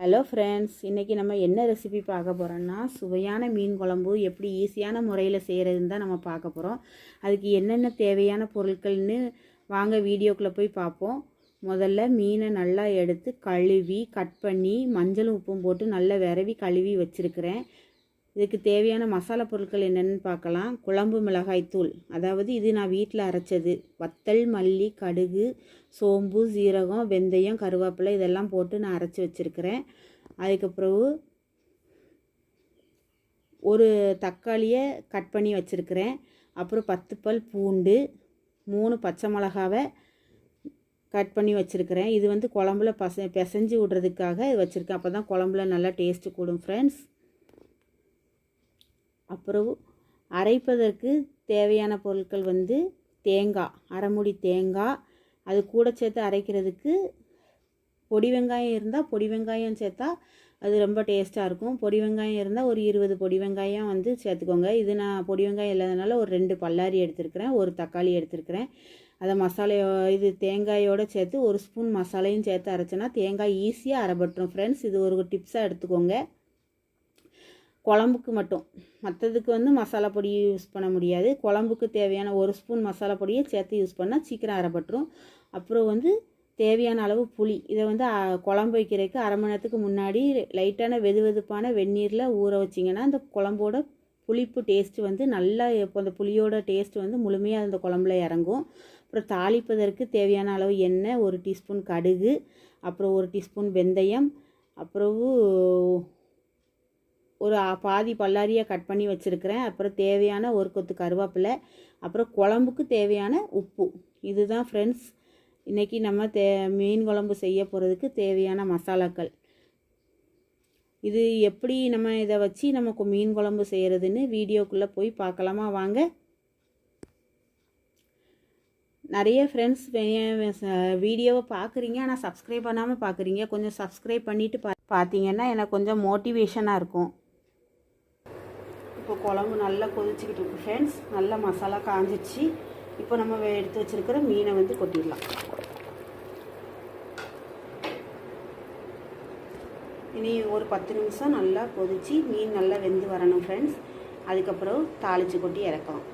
Hello friends இன்றைக்கி நம்ம என்ன ரெசிபி பார்க்க போகிறோன்னா சுவையான மீன் குழம்பு எப்படி ஈஸியான முறையில் செய்கிறதுன்னு தான் நம்ம பார்க்க போகிறோம் அதுக்கு என்னென்ன தேவையான பொருட்கள்னு வாங்க வீடியோக்குள்ளே போய் பார்ப்போம். முதல்ல மீனை நல்லா எடுத்து கழுவி கட் பண்ணி மஞ்சளும் உப்பும் போட்டு நல்லா விரவி கழுவி வச்சுருக்கிறேன். இதுக்கு தேவையான மசாலா பொருட்கள் என்னென்னு பார்க்கலாம். குழம்பு மிளகாய் தூள். அதாவது இது நான் வீட்டில் அரைச்சது. வத்தல் மல்லி கடுகு சோம்பு சீரகம் வெந்தயம் கருவேப்பிலை இதெல்லாம் போட்டு நான் அரைச்சி வச்சுருக்கிறேன். அதுக்கப்புறவு ஒரு தக்காளியை கட் பண்ணி வச்சுருக்கிறேன். அப்புறம் பத்து பல் பூண்டு மூணு பச்சை மிளகாவை கட் பண்ணி வச்சுருக்கிறேன். இது வந்து குழம்புல பச பிசைஞ்சு விட்றதுக்காக இது வச்சுருக்கேன். அப்போ தான் குழம்புல நல்லா டேஸ்ட்டு கூடும் ஃப்ரெண்ட்ஸ் அப்புறம் அரைப்பதற்கு தேவையான பொருட்கள் வந்து தேங்காய் அரைமுடி தேங்காய் அது கூட சேர்த்து அரைக்கிறதுக்கு பொடி வெங்காயம் இருந்தால் பொடி வெங்காயம் சேர்த்தா அது ரொம்ப டேஸ்ட்டாக இருக்கும். பொடி வெங்காயம் இருந்தால் ஒரு இருபது பொடி வெங்காயம் வந்து சேர்த்துக்கோங்க. இது நான் பொடி வெங்காயம் இல்லாதனால ஒரு ரெண்டு பல்லாரி எடுத்துருக்கிறேன் ஒரு தக்காளி எடுத்துருக்கிறேன். அதை மசாலையோ இது தேங்காயோடு சேர்த்து ஒரு ஸ்பூன் மசாலையும் சேர்த்து அரைச்சோன்னா தேங்காய் ஈஸியாக அரைபட்டுரும். ஃப்ரெண்ட்ஸ் இது ஒரு டிப்ஸாக எடுத்துக்கோங்க. குழம்புக்கு மட்டும். மற்றதுக்கு வந்து மசாலா பொடி யூஸ் பண்ண முடியாது. குழம்புக்கு தேவையான ஒரு ஸ்பூன் மசாலா பொடியை சேர்த்து யூஸ் பண்ணால் சீக்கிரம் அரைப்பட்டுரும். அப்புறம் வந்து தேவையான அளவு புளி. இதை வந்து குழம்பு வைக்கிறதுக்கு அரை மணி நேரத்துக்கு முன்னாடி லைட்டான வெது வெதுப்பான வெந்நீரில் ஊற வச்சிங்கன்னா அந்த குழம்போட புளிப்பு டேஸ்ட்டு வந்து நல்லா இப்போ அந்த புளியோட டேஸ்ட்டு வந்து முழுமையாக அந்த குழம்புல இறங்கும். அப்புறம் தாளிப்பதற்கு தேவையான அளவு எண்ணெய் ஒரு டீஸ்பூன் கடுகு அப்புறம் ஒரு டீஸ்பூன் வெந்தயம் அப்புறம் ஒரு பாதி பல்லாரியாக கட் பண்ணி வச்சுருக்கிறேன். அப்புறம் தேவையான ஒரு கொத்து கருவேப்பிலை. அப்புறம் குழம்புக்கு தேவையான உப்பு. இதுதான் ஃப்ரெண்ட்ஸ் இன்றைக்கி நம்ம தே மீன் குழம்பு செய்ய போகிறதுக்கு தேவையான மசாலாக்கள். இது எப்படி நம்ம இதை வச்சு நமக்கு மீன் குழம்பு செய்கிறதுன்னு வீடியோக்குள்ளே போய் பார்க்கலாமா? வாங்க. நிறைய ஃப்ரெண்ட்ஸ் வீடியோவை பார்க்குறீங்க. ஆனால் சப்ஸ்கிரைப் பண்ணாமல் பார்க்குறீங்க. கொஞ்சம் சப்ஸ்கிரைப் பண்ணிவிட்டு பா பார்த்தீங்கன்னா எனக்கு கொஞ்சம் மோட்டிவேஷனாக இருக்கும். இப்போ குழம்பு நல்லா கொதிச்சுக்கிட்டு இருக்கு. ஃப்ரெண்ட்ஸ் நல்லா மசாலா காஞ்சிச்சு. இப்போ நம்ம எடுத்து வச்சுருக்கிற மீனை வந்து கொட்டிடலாம். இனி ஒரு பத்து நிமிஷம் நல்லா கொதிச்சு மீன் நல்லா வெந்து வரணும் ஃப்ரெண்ட்ஸ் அதுக்கப்புறம் தாளித்து கொட்டி இறக்கலாம்.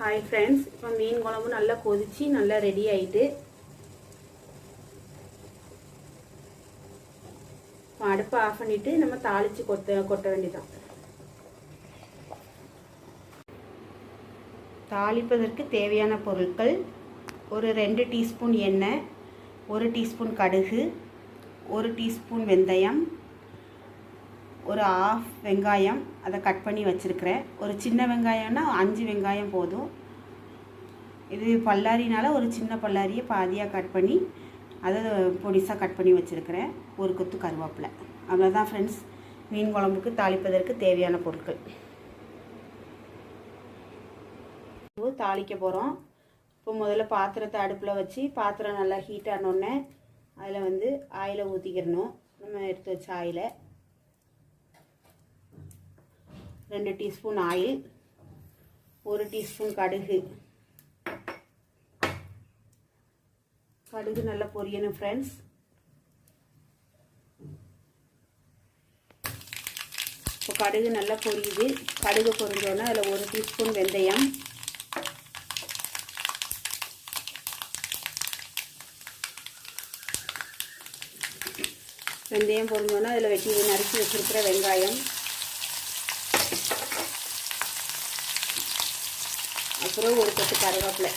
ஹாய் ஃப்ரெண்ட்ஸ் இப்போ மீன் குழம்பு நல்லா கொதிச்சு நல்லா ரெடி ஆகிட்டு அடுப்பை ஆஃப் பண்ணிவிட்டு நம்ம தாளித்து கொட்ட கொட்ட வேண்டியதான் தாளிப்பதற்கு தேவையான பொருட்கள் ஒரு ரெண்டு டீஸ்பூன் எண்ணெய் ஒரு டீஸ்பூன் கடுகு ஒரு டீஸ்பூன் வெந்தயம் ஒரு ஆஃப் வெங்காயம் அதை கட் பண்ணி வச்சுருக்கிறேன். ஒரு சின்ன வெங்காயம்னா அஞ்சு வெங்காயம் போதும். இது பல்லாரினால் ஒரு சின்ன பல்லாரியை பாதியாக கட் பண்ணி அதை பொடிசாக கட் பண்ணி வச்சுருக்கிறேன். ஒரு கொத்து கருவேப்பிலை. அவ்வளோதான் ஃப்ரெண்ட்ஸ் மீன் குழம்புக்கு தாளிப்பதற்கு தேவையான பொருட்கள். தாளிக்க போகிறோம் இப்போ முதல்ல பாத்திரத்தை அடுப்பில் வச்சு பாத்திரம் நல்லா ஹீட் ஆனோடனே அதில் வந்து ஆயிலை ஊற்றிக்கிறணும் நம்ம எடுத்து வச்ச ஆயிலை. ரெண்டு டீஸ்பூன் ஆயில் ஒரு டீஸ்பூன் கடுகு. கடுகு நல்லா பொரியணும் ஃப்ரெண்ட்ஸ் இப்போ கடுகு நல்லா பொரியுது. கடுகு பொரிஞ்சோன்னா அதில் ஒரு டீஸ்பூன் வெந்தயம். வெந்தயம் பொருந்தோன்னா அதில் வெட்டி நறுக்கி வச்சுருக்கிற வெங்காயம். அப்புறம் ஒரு கொத்து கருவேப்பிலை.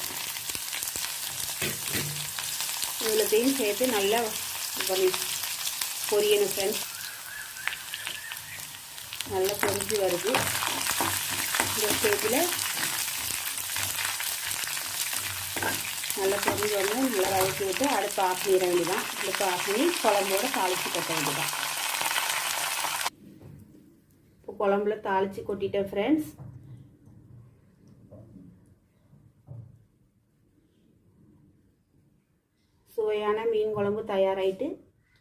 இவ்வளோத்தையும் சேர்த்து நல்லா பண்ணி பொரியணும் ஃப்ரெண்ட்ஸ் நல்லா பொரிஞ்சு வருது. இந்த ஸ்டேஜில் நல்லா பொரிஞ்சு வந்து நல்லா வதக்கி விட்டு அடுப்பு ஆஃப் பண்ணிட வேண்டியதான் அடுப்பு ஆஃப் பண்ணி குழம்போட தாளித்து கொட்ட வேண்டியதான் இப்போ குழம்புல தாளித்து கொட்டிட்டேன் ஃப்ரெண்ட்ஸ் சுவையான மீன் குழம்பு தயாராகிட்டு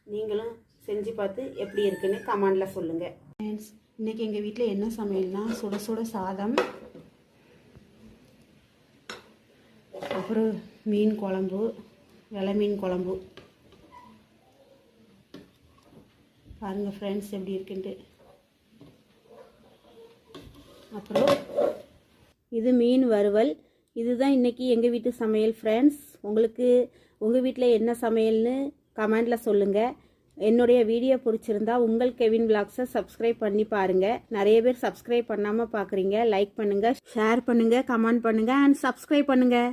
நீங்களும் செஞ்சு பார்த்து எப்படி இருக்குன்னு கமெண்டில் சொல்லுங்கள் ஃப்ரெண்ட்ஸ் இன்றைக்கி எங்கள் வீட்டில் என்ன சமையல்னா சுட சுட சாதம் அப்புறம் மீன் குழம்பு வெலை மீன் குழம்பு. பாருங்கள் ஃப்ரெண்ட்ஸ் எப்படி இருக்குன்ட்டு. அப்புறம் இது மீன் வறுவல். இதுதான் இன்றைக்கி எங்கள் வீட்டு சமையல் ஃப்ரெண்ட்ஸ் உங்களுக்கு உங்கள் வீட்டில் என்ன சமையல்னு கமெண்டில் சொல்லுங்கள் என்னுடைய வீடியோ பிடிச்சிருந்தா உங்கள் கெவின் விளாக்ஸை சப்ஸ்கிரைப் பண்ணி பாருங்கள் நிறைய பேர் சப்ஸ்கிரைப் பண்ணாமல் பார்க்குறீங்க லைக் பண்ணுங்கள் ஷேர் பண்ணுங்கள் கமெண்ட் பண்ணுங்கள் அண்ட் சப்ஸ்கிரைப் பண்ணுங்கள்